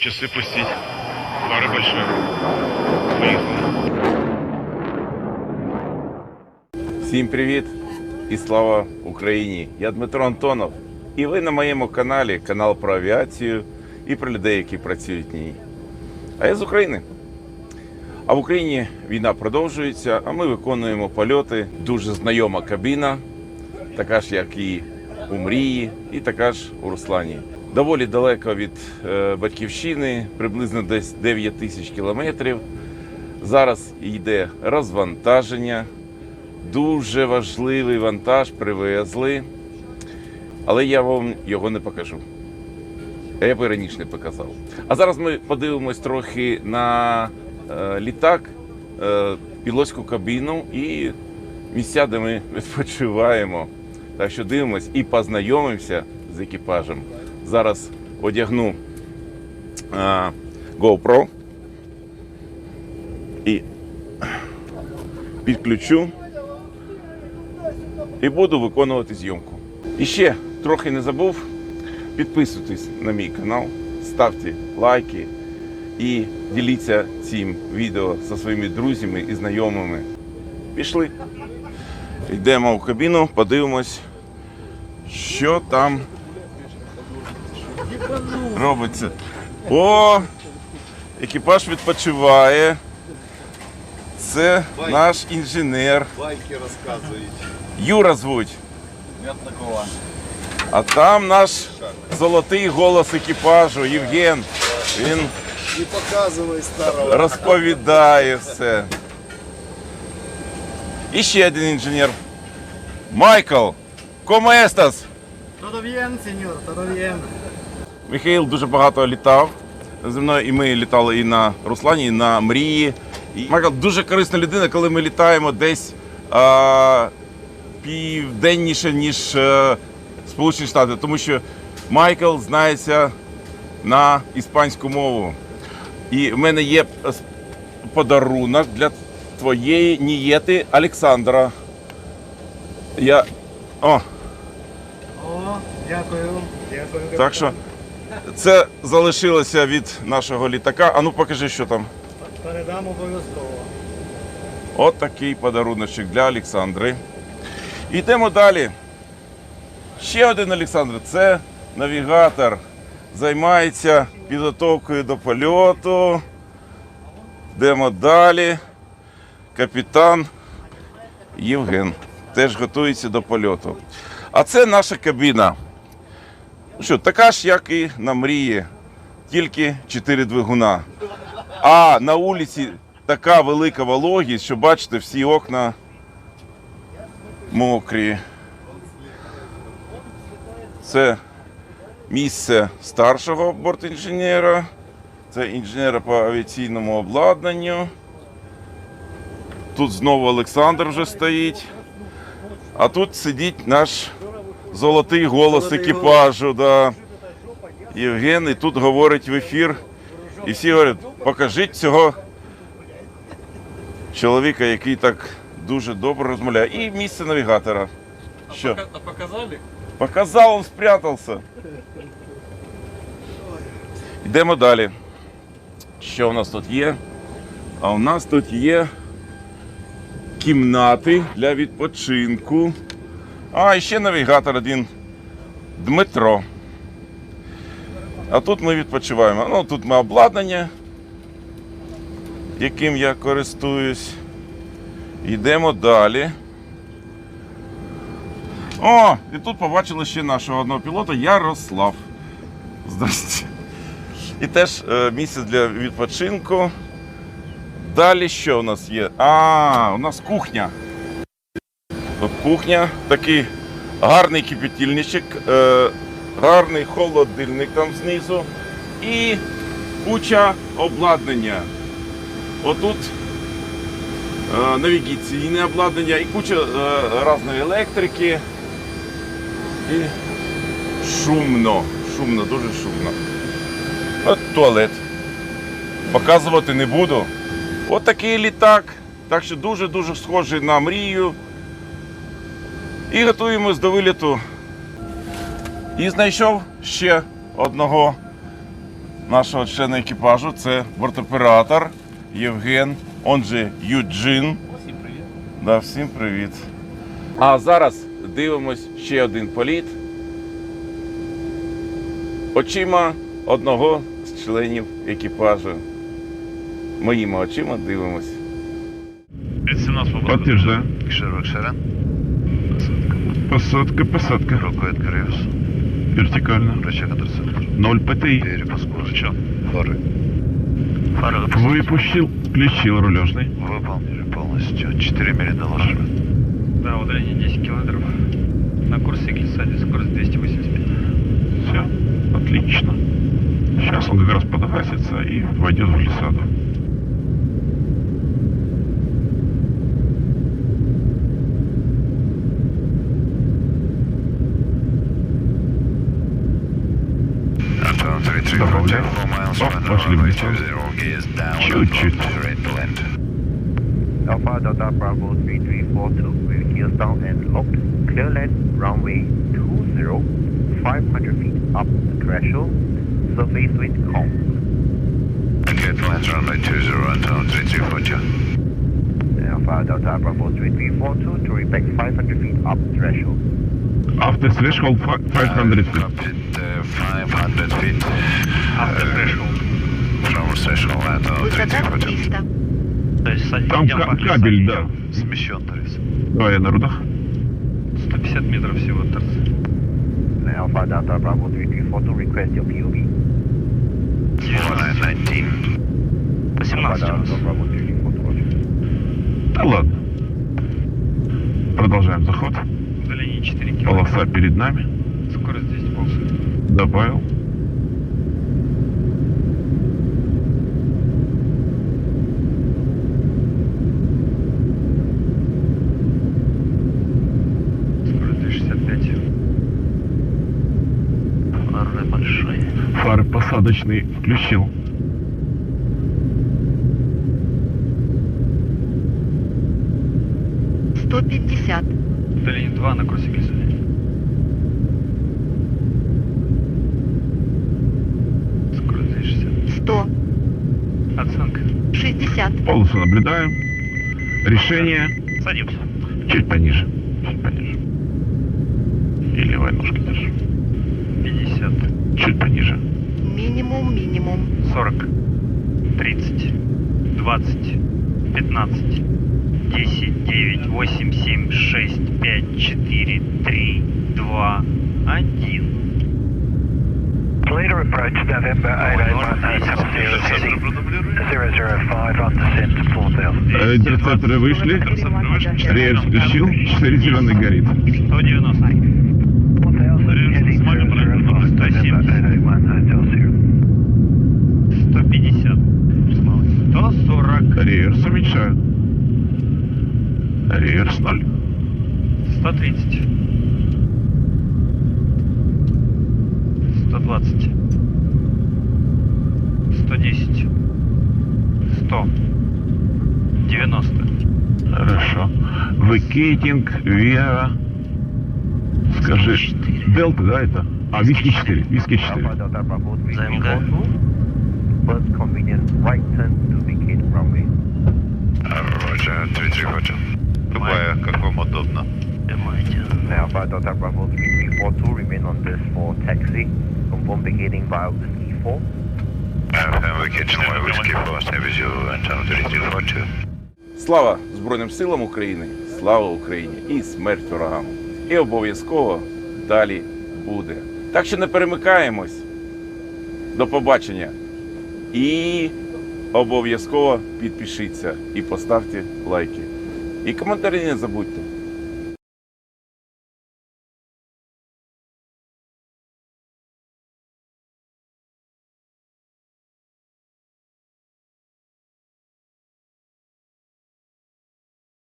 Часы пустить. Пара большая. Поехали. Всім привіт і слава Україні! Я Дмитро Антонов. І ви на моєму каналі, канал про авіацію і про людей, які працюють в ній. А я з України. А в Україні війна продовжується, а ми виконуємо польоти. Дуже знайома кабіна, така ж, як і у Мрії, і така ж у Руслані. Доволі далеко від е, батьківщини, приблизно десь 9 тисяч кілометрів. Зараз йде розвантаження. Дуже важливий вантаж привезли, але я вам його не покажу. Я б і раніше не показав. А зараз ми подивимось трохи на е, літак, е, пілотську кабіну і місця, де ми відпочиваємо. Так що дивимось і познайомимося з екіпажем. Зараз одягну е, GoPro і підключу і буду виконувати зйомку. І ще трохи не забув. Підписуйтесь на мій канал, ставте лайки і діліться цим відео зі своїми друзями і знайомими. Пішли. Йдемо в кабіну, подивимось, що там робиться. О! Екіпаж відпочиває. Це наш інженер. Байки розказують. Юра звуть. А там наш золотий голос екіпажу Євген. Він Не показывай старого. розповідає все. І ще один інженер. Майкл. Комо естас? Todo bien, señor, todo bien. Михаїл дуже багато літав зі мною, і ми літали і на Руслані, і на Мрії. І Майкл дуже корисна людина, коли ми літаємо десь а, південніше, ніж е, Сполучені Штати, тому що Майкл знається на іспанську мову. І в мене є подарунок для твоєї нієти Олександра. Я. О, О, дякую, дякую. Так що це залишилося від нашого літака. А ну покажи, що там. Передам обов'язково. От такий подаруночок для Олександри. Йдемо далі. Ще один Олександр це навігатор. Займається підготовкою до польоту. Йдемо далі. Капітан Євген теж готується до польоту. А це наша кабіна. Що, така ж, як і на мрії, тільки 4 двигуна. А на вулиці така велика вологість, що бачите, всі окна мокрі. Це місце старшого бортінженера, це інженера по авіаційному обладнанню. Тут знову Олександр вже стоїть. А тут сидить наш золотий голос екіпажу. Да. Євген і тут говорить в ефір. І всі говорять, покажіть цього чоловіка, який так дуже добре розмовляє. І місце навігатора. Що? А показали? Показав, він спрятався. Йдемо далі. Що у нас тут є? А у нас тут є кімнати для відпочинку. А, і ще навігатор один Дмитро. А тут ми відпочиваємо. Ну, тут ми обладнання, яким я користуюсь. Йдемо далі. О, і тут побачили ще нашого одного пілота Ярослав. Здрасте. І теж е, місце для відпочинку. Далі що у нас є? А, у нас кухня. Кухня, такий гарний кипятильничок, е, гарний холодильник там знизу і куча обладнання. Отут е, навігаційне обладнання і куча е, різної електрики. І шумно, шумно, дуже шумно. От туалет. Показувати не буду. От літак. Так що дуже-дуже схожий на мрію. І готуємось до виліту. І знайшов ще одного нашого члена екіпажу. Це бортоператор Євген, он же Юджин. Всім привіт. Да, всім привіт. А зараз дивимось ще один політ. Очима одного з членів екіпажу. Моїми очима дивимось. 17 свобода. Подтверждаю. Широк ширен. Посадка, посадка. Рукою відкривс. Вертикально. Рычаг адресатор. 0 ПТИ. Перепуск Зачем? Фары. Фары Выпущил, включил рулежный. Выполнили полностью. 4 мили доложили. Да, удаление 10 километров. На курсе глиссаде скорость 285. Все, отлично. Сейчас он как раз подгасится и войдет в глиссаду. Антон 33 Добавляй. О, пошли в глиссаду. Чуть-чуть. Alpha Delta Bravo 3342 with gears down and locked. Clear land runway 20, 500 feet up the threshold. Surface wind calm. Get lines runway 20, Anton 3342. Alpha Delta Bravo 3342 to respect 500 feet up threshold. After threshold fi- 500 feet. Cockpit uh, 500 feet. After threshold. From threshold, Anton Высота 3342. 300. То есть садись, Там ка- кабель, да. Смещен торец. Давай я на рудах. 150 метров всего торца. Alpha Delta Bravo 3342 request your POV. 19. Alpha 18 у нас. Delta Bravo 3342 roger. Да ладно. Продолжаем заход. Удаление 4 километра. Полоса перед нами. Скорость 200 полосы добавил. Фары большие. Фары посадочные включил. Сто пятьдесят. Сталин 2 на Курсигиза. 260. Сто. Оценка. Шестьдесят. Полосу наблюдаем. Решение Садимся. чуть пониже. Чуть пониже. И левой ножки держи. 50. Чуть пониже. Минимум, минимум. 40, 30, 20, 15, 10, 9, 8, 7, 6, 5, 4, 3, 2, 1. Leader approach November 8818 005 on descent to 4000. Интерцепторы вышли, рейер включил, 4 зеленый горит. 190. Реверс уменьшаю. Реверс 0. 130. скейтинг, Вера. Скажи, Делта, да, это? А, Виски 4, Виски 4. ЗМГ. Roger, 33 Hotel. Любая, как вам удобно. Alpha Delta Bravo 3342, remain on this for taxi. Confirm beginning via Whiskey 4. Alpha, Kitchen, Whiskey 4, Snap 0, Anton 3342. Слава Збройним силам України! Слава Україні і смерть ворогам. І обов'язково далі буде. Так що не перемикаємось. До побачення. І обов'язково підпишіться і поставте лайки. І коментарі не забудьте.